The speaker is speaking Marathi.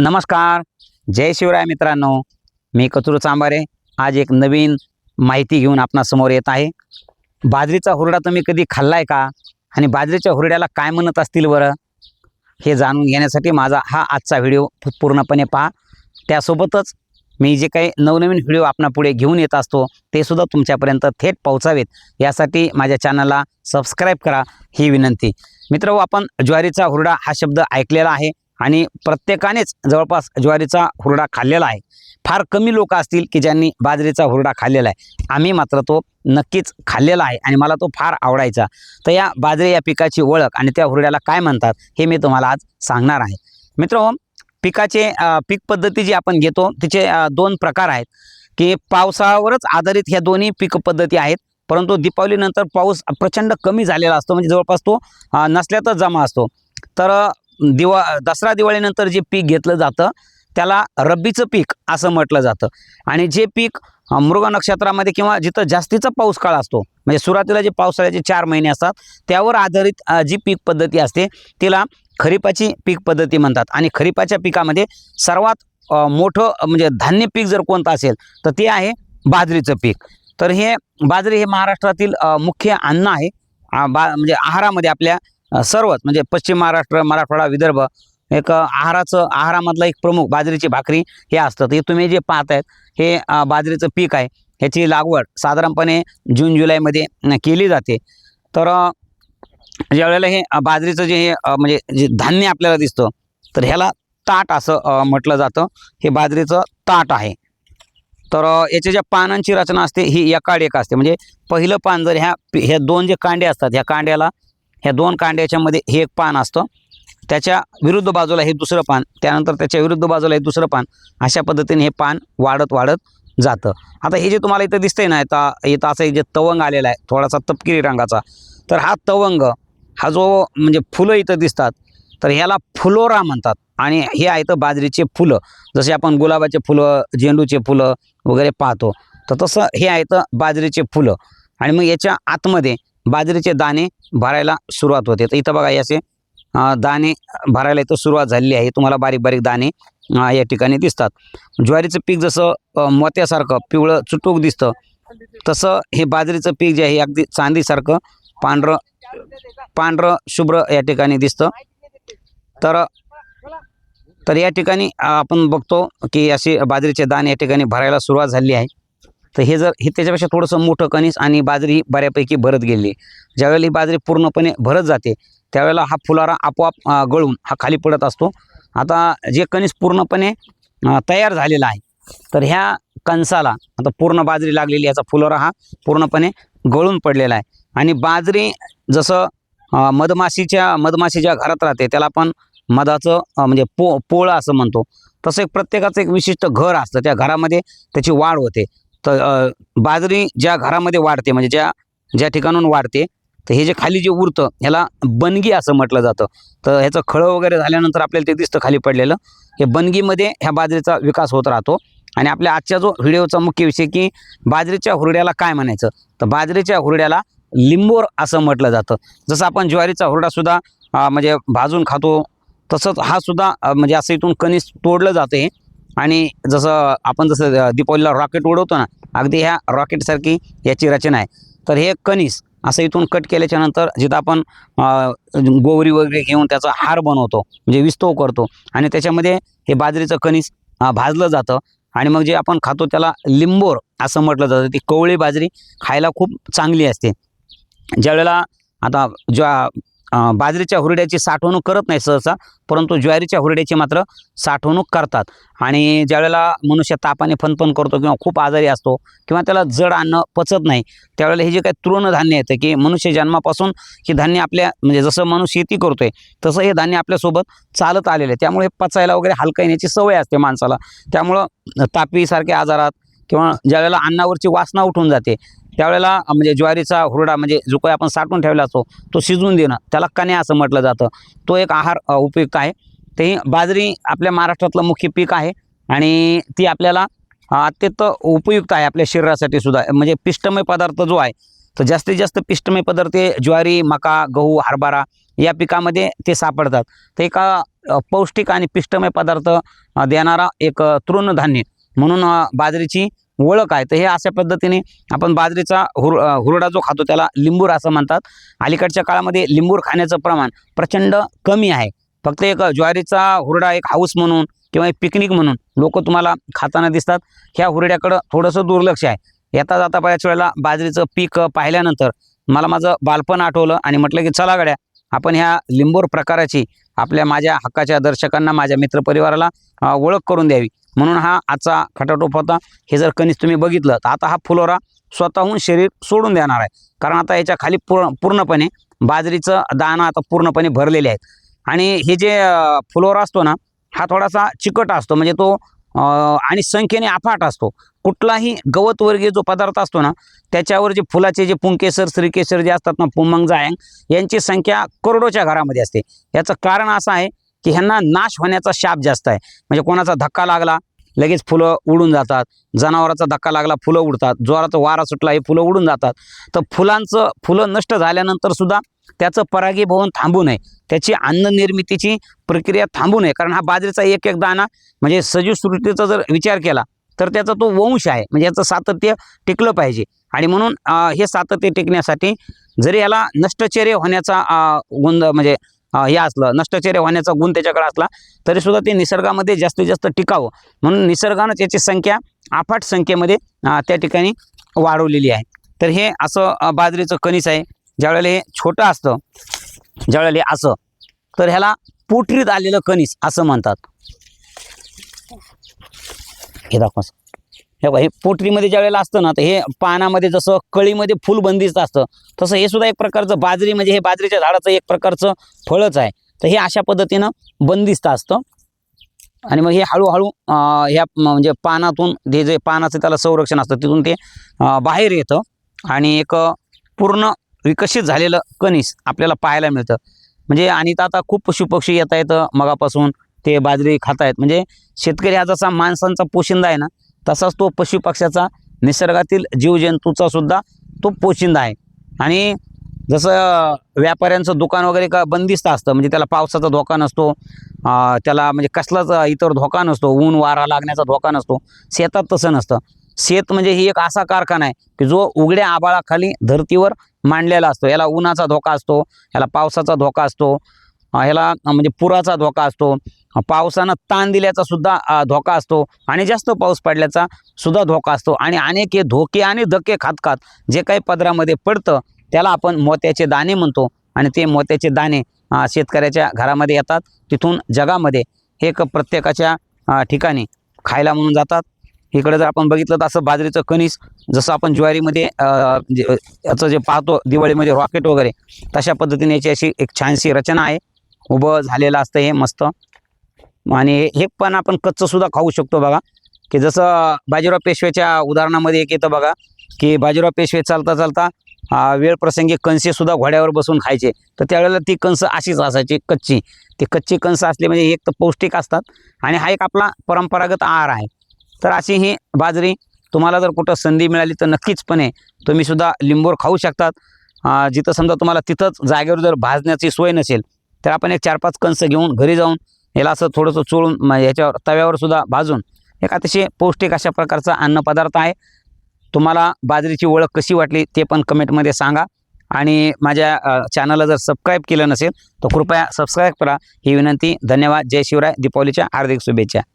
नमस्कार. जय शिवराय मित्रांनो. मी कचरू चांबारे. आज एक नवीन माहिती घेऊन आपणासमोर येत आहे. बाजरीचा हुरडा तुम्ही कधी खाल्लाय का? आणि बाजरीच्या हुरड्याला काय म्हणत असतील बरं? हे जाणून घेण्यासाठी माझा हा आजचा व्हिडिओ पूर्णपणे पहा. त्यासोबतच मी जे काही नवनवीन व्हिडिओ आपणापुढे घेऊन येत असतो ते सुद्धा तुमच्यापर्यंत थेट पोहोचावेत. यासाठी माझ्या चॅनलला सबस्क्राईब करा ही विनंती. मित्र आपण ज्वारीचा हुरडा हा शब्द ऐकलेला आहे. आणि प्रत्येकानेच जवळपास ज्वारीचा हुरडा खाल्लेला आहे. फार कमी लोक असतील की ज्यांनी बाजरीचा हुरडा खाल्लेला आहे. आम्ही मात्र तो नक्कीच खाल्लेला आहे आणि मला तो फार आवडायचा. तर या बाजरी या पिकाची ओळख आणि त्या हुरड्याला काय म्हणतात हे मी तुम्हाला आज सांगणार आहे. मित्र हो, पिकाचे पीक पद्धती जी आपण घेतो तिचे दोन प्रकार आहेत. की पावसावरच आधारित ह्या दोन्ही पीक पद्धती आहेत. परंतु दीपावलीनंतर पाऊस प्रचंड कमी झालेला असतो. म्हणजे जवळपास तो नसल्यातच जमा असतो. तर दिवा दसरा दिवाळीनंतर जे पीक घेतलं जातं त्याला रब्बीचं पीक असं म्हटलं जातं. आणि जे पीक मृग नक्षत्रामध्ये किंवा जिथं जास्तीचा पाऊस काळ असतो म्हणजे सुरुवातीला जे पावसाळ्याचे चार महिने असतात त्यावर आधारित जी पीक पद्धती असते तिला खरीपाची पीक पद्धती म्हणतात. आणि खरीपाच्या पिकामध्ये सर्वात मोठं म्हणजे धान्य पीक जर कोणतं असेल तर ते आहे बाजरीचं पीक. तर हे बाजरी हे महाराष्ट्रातील मुख्य अन्न आहे. बा म्हणजे आहारामध्ये आपल्या सर्वच म्हणजे पश्चिम महाराष्ट्र मराठवाडा विदर्भ एक आहाराचं आहारामधला एक प्रमुख बाजरीची भाकरी हे असतं हे तुम्ही जे पाहतायत हे बाजरीचं पीक आहे ह्याची लागवड साधारणपणे जून जुलैमध्ये केली जाते. तर ज्यावेळेला हे बाजरीचं जे हे म्हणजे जे धान्य आपल्याला दिसतं तर ह्याला ताट असं म्हटलं जातं. हे बाजरीचं ताट आहे. तर याच्या ज्या पानांची रचना असते ही एकाड एक असते. म्हणजे पहिलं पान जर ह्या ह्या दोन जे कांडे असतात ह्या कांड्याला ह्या दोन कांड्याच्या मध्ये हे एक पान असतं. त्याच्या विरुद्ध बाजूला हे दुसरं पान त्यानंतर त्याच्या विरुद्ध बाजूला हे दुसरं पान अशा पद्धतीने हे पान वाढत वाढत जातं. आता हे जे तुम्हाला इथं दिसतंय ना आता इथं असं जे तवंग आलेला आहे थोडासा तपकिरी रंगाचा तर हा तवंग हा जो म्हणजे फुलं इथं दिसतात तर ह्याला फुलोरा म्हणतात. आणि हे आहेत बाजरीचे फुलं. जसे आपण गुलाबाचे फुलं झेंडूचे फुलं वगैरे पाहतो तर तसं हे आहेत बाजरीचे फुलं. आणि मग याच्या आतमध्ये बाजरीचे दाणे भरायला सुरुवात होते. तर इथं बघा हे असे दाणे भरायला इथं सुरुवात झालेली आहे. तुम्हाला बारीक बारीक दाणे या ठिकाणी दिसतात. ज्वारीचं पीक जसं मोत्यासारखं पिवळं चुटूक दिसतं तसं हे बाजरीचं पीक जे आहे हे अगदी चांदीसारखं पांढरं पांढरं शुभ्र या ठिकाणी दिसतं. तर तर या ठिकाणी आपण बघतो की असे बाजरीचे दाणे या ठिकाणी भरायला सुरुवात झाली आहे. तर हे जर हे त्याच्यापेक्षा थोडंसं मोठं कणीस आणि बाजरी ही बऱ्यापैकी भरत गेली. ज्यावेळेला ही बाजरी पूर्णपणे भरत जाते त्यावेळेला हा फुलारा आपोआप गळून हा खाली पडत असतो. आता जे कणीस पूर्णपणे तयार झालेला आहे तर ह्या कणसाला आता पूर्ण बाजरी लागलेली याचा फुलोरा हा पूर्णपणे गळून पडलेला आहे. आणि बाजरी जसं मधमाशीच्या मधमाशीच्या मधमाशीच्या घरात राहते त्याला आपण मधाचं म्हणजे पो पोळं असं म्हणतो. तसं एक प्रत्येकाचं एक विशिष्ट घर असतं त्या घरामध्ये त्याची वाढ होते. तर बाजरी ज्या घरामध्ये वाढते म्हणजे ज्या ज्या ठिकाणून वाढते तर हे जे खाली जे उरतं ह्याला बनगी असं म्हटलं जातं. तर ह्याचं खळं वगैरे झाल्यानंतर आपल्याला ते दिसतं खाली पडलेलं. हे बनगीमध्ये ह्या बाजरीचा विकास होत राहतो. आणि आपल्या आजच्या जो व्हिडिओचा मुख्य विषय की बाजरीच्या हुरड्याला काय म्हणायचं? तर बाजरीच्या हुरड्याला लिंबोर असं म्हटलं जातं. जसं आपण ज्वारीचा हुरडासुद्धा म्हणजे भाजून खातो तसंच हा सुद्धा म्हणजे असं इथून कणीस तोडलं जातं हे. आणि जसं आपण जसं दीपावलीला रॉकेट उडवतो ना अगदी ह्या रॉकेटसारखी याची रचना आहे. तर हे कणीस असं इथून कट केल्याच्यानंतर जिथं आपण गोवरी वगैरे घेऊन त्याचा हार बनवतो म्हणजे विस्तव करतो आणि त्याच्यामध्ये हे बाजरीचं कणीस भाजलं जातं आणि मग जे आपण खातो त्याला लिंबोर असं म्हटलं जातं. ती कवळी बाजरी खायला खूप चांगली असते. ज्यावेळेला आता ज्या बाजरीच्या हुरड्याची साठवणूक करत नाही सहसा परंतु ज्वारीच्या हुरड्याची मात्र साठवणूक करतात. आणि ज्यावेळेला मनुष्य तापाने फनफन करतो किंवा खूप आजारी असतो किंवा त्याला जड अन्न पचत नाही त्यावेळेला हे जे काही तृणधान्य येतं की मनुष्य जन्मापासून हे धान्य आपल्या म्हणजे जसं मनुष्य शेती करतो आहे तसं हे धान्य आपल्यासोबत चालत आलेलं आहे. त्यामुळे हे पचायला वगैरे हलका येण्याची सवय असते माणसाला. त्यामुळं तापीसारख्या आजारात किंवा ज्यावेळेला अन्नावरची वासना उठून जाते त्यावेळेला म्हणजे ज्वारीचा हुरडा म्हणजे जो काही आपण साठवून ठेवला असतो तो शिजवून देणं त्याला कण्या असं म्हटलं जातं. तो एक आहार उपयुक्त आहे. ते बाजरी आपल्या महाराष्ट्रातलं मुख्य पीक आहे आणि ती आपल्याला अत्यंत उपयुक्त आहे आपल्या शरीरासाठी सुद्धा. म्हणजे पिष्टमय पदार्थ जो आहे तर जास्तीत जास्त पिष्टमय पदार्थ हे ज्वारी मका गहू हरभरा या पिकामध्ये ते सापडतात. ते एका पौष्टिक आणि पिष्टमय पदार्थ देणारा एक तृणधान्य. म्हणून बाजरीची ओळख आहे. तर हे अशा पद्धतीने आपण बाजरीचा हुर हुरडा जो खातो त्याला लिंबूर असं म्हणतात. अलीकडच्या काळामध्ये लिंबूर खाण्याचं प्रमाण प्रचंड कमी आहे. फक्त एक ज्वारीचा हुरडा एक हाऊस म्हणून किंवा एक पिकनिक म्हणून लोक तुम्हाला खाताना दिसतात. ह्या हुरड्याकडं थोडंसं दुर्लक्ष आहे. येता जाता बऱ्याच वेळेला बाजरीचं पीक पाहिल्यानंतर मला माझं बालपण आठवलं आणि म्हटलं की चला गड्या आपण ह्या लिंबूर प्रकाराची आपल्या माझ्या हक्काच्या दर्शकांना माझ्या मित्रपरिवाराला ओळख करून द्यावी. म्हणून हा आजचा खटाटोप होता. हे जर कणीस तुम्ही बघितलं तर आता हा फुलोरा स्वतःहून शरीर सोडून देणार आहे. कारण आता याच्या खाली पूर्ण पूर्णपणे बाजरीचं दाणं आता पूर्णपणे भरलेले आहेत. आणि हे जे फुलोरा असतो ना हा थोडासा चिकट असतो. म्हणजे तो आणि संख्येने अफाट असतो. कुठलाही गवतवर्गीय जो पदार्थ असतो ना त्याच्यावर जे फुलाचे जे पुंकेसर श्रीकेसर जे असतात ना पुमंग जायंग यांची संख्या करोडोच्या घरामध्ये असते. याचं कारण असं आहे की ह्यांना नाश होण्याचा शाप जास्त आहे. म्हणजे कोणाचा धक्का लागला लगेच फुलं उडून जातात. जनावराचा धक्का लागला फुलं उडतात. जोराचा वारा सुटला हे फुलं उडून जातात. तर फुलांचं फुलं नष्ट झाल्यानंतर सुद्धा त्याचं परागीभवन थांबू नये. त्याची अन्न निर्मितीची प्रक्रिया थांबू नये. कारण हा बाजरीचा एक एक दाणा म्हणजे सजीव सृष्टीचा जर विचार केला तर त्याचा तो वंश आहे. म्हणजे याचं सातत्य टिकलं पाहिजे. आणि म्हणून हे सातत्य टिकण्यासाठी जरी याला नष्टचर्य होण्याचा गोंध म्हणजे हे असलं नष्टचर्य होण्याचा गुण त्याच्याकडे असला तरी सुद्धा ते निसर्गामध्ये जास्तीत जास्त टिकावं. म्हणून निसर्गानंच याची संख्या अफाट संख्येमध्ये त्या ठिकाणी वाढवलेली आहे. तर हे असं बाजरीचं कणीस आहे ज्यावेळेला हे छोटं असतं ज्यावेळेला हे असं तर ह्याला पोटरीत आलेलं कणीस असं म्हणतात. हे दाखवा. हे बघा, हे पोटरीमध्ये ज्यावेळेला असतं ना तर हे पानामध्ये जसं कळीमध्ये फुल बंदिस्त असतं तसं हे सुद्धा एक प्रकारचं बाजरी म्हणजे हे बाजरीच्या झाडाचं एक प्रकारचं फळच आहे. तर हे अशा पद्धतीनं बंदिस्त असतं. आणि मग हे हळूहळू ह्या म्हणजे पानातून जे जे पानाचं त्याला संरक्षण असतं तिथून ते बाहेर येतं. आणि एक पूर्ण विकसित झालेलं कणीस आपल्याला पाहायला मिळतं. म्हणजे आणि तर आता खूप पशुपक्षी येत आहेत मगापासून ते बाजरी खात आहेत म्हणजे शेतकरी हा जसा माणसांचा पोशिंदा आहे ना तसाच तो पशुपक्ष्याचा निसर्गातील जीवजंतूचा सुद्धा तो पोशिंदा आहे. आणि जसं व्यापाऱ्यांचं दुकान वगैरे का बंदिस्त असतं म्हणजे त्याला पावसाचा धोका नसतो त्याला म्हणजे कसलाच इतर धोका नसतो ऊन वारा लागण्याचा धोका नसतो शेतात तसं नसतं. शेत म्हणजे ही एक असा कारखाना आहे की जो उघड्या आबाळाखाली धर्तीवर मांडलेला असतो. याला उन्हाचा धोका असतो याला पावसाचा धोका असतो ह्याला म्हणजे पुराचा धोका असतो. पावसानं ताण दिल्याचा सुद्धा धोका असतो. आणि जास्त पाऊस पडल्याचा सुद्धा धोका असतो. आणि अनेक हे धोके आणि धक्के खात खात जे काही पदरामध्ये पडतं त्याला आपण मोत्याचे दाणे म्हणतो. आणि ते मोत्याचे दाणे शेतकऱ्याच्या घरामध्ये येतात. तिथून जगामध्ये हे एक प्रत्येकाच्या ठिकाणी खायला म्हणून जातात. इकडे जर आपण बघितलं तर असं बाजरीचं कणीस जसं आपण ज्वारीमध्ये जे याचं जे पाहतो दिवाळीमध्ये रॉकेट वगैरे तशा पद्धतीने याची अशी एक छानशी रचना आहे. उभं झालेलं असतं हे मस्त. आणि हे पण आपण कच्चंसुद्धा खाऊ शकतो बघा. की जसं बाजीराव पेशव्याच्या उदाहरणामध्ये एक येतं बघा की बाजीराव पेशवे चालता चालता वेळप्रसंगी वेळ प्रसंगी घोड्यावर बसून खायचे. तर त्यावेळेला ती कणसं अशीच असायची कच्ची. ती कच्ची कणसं असली म्हणजे एक तर पौष्टिक असतात आणि हा एक आपला परंपरागत आहार आहे. तर अशी ही बाजरी तुम्हाला जर कुठं संधी मिळाली तर नक्कीचपणे तुम्ही सुद्धा लिंबोर खाऊ शकतात. जिथं समजा तुम्हाला तिथंच जागेवर जर भाजण्याची सोय नसेल तर आपण एक चार पाच कणसं घेऊन घरी जाऊन याला असं थोडंसं चोळून याच्यावर तव्यावर सुद्धा भाजून एक अतिशय पौष्टिक अशा प्रकारचा अन्नपदार्थ आहे. तुम्हाला बाजरीची ओळख कशी वाटली ते पण कमेंटमध्ये सांगा. आणि माझ्या चॅनलला जर सबस्क्राईब केलं नसेल तर कृपया सबस्क्राईब करा. ही विनंती धन्यवाद. जय शिवराय. दीपावलीच्या हार्दिक शुभेच्छा.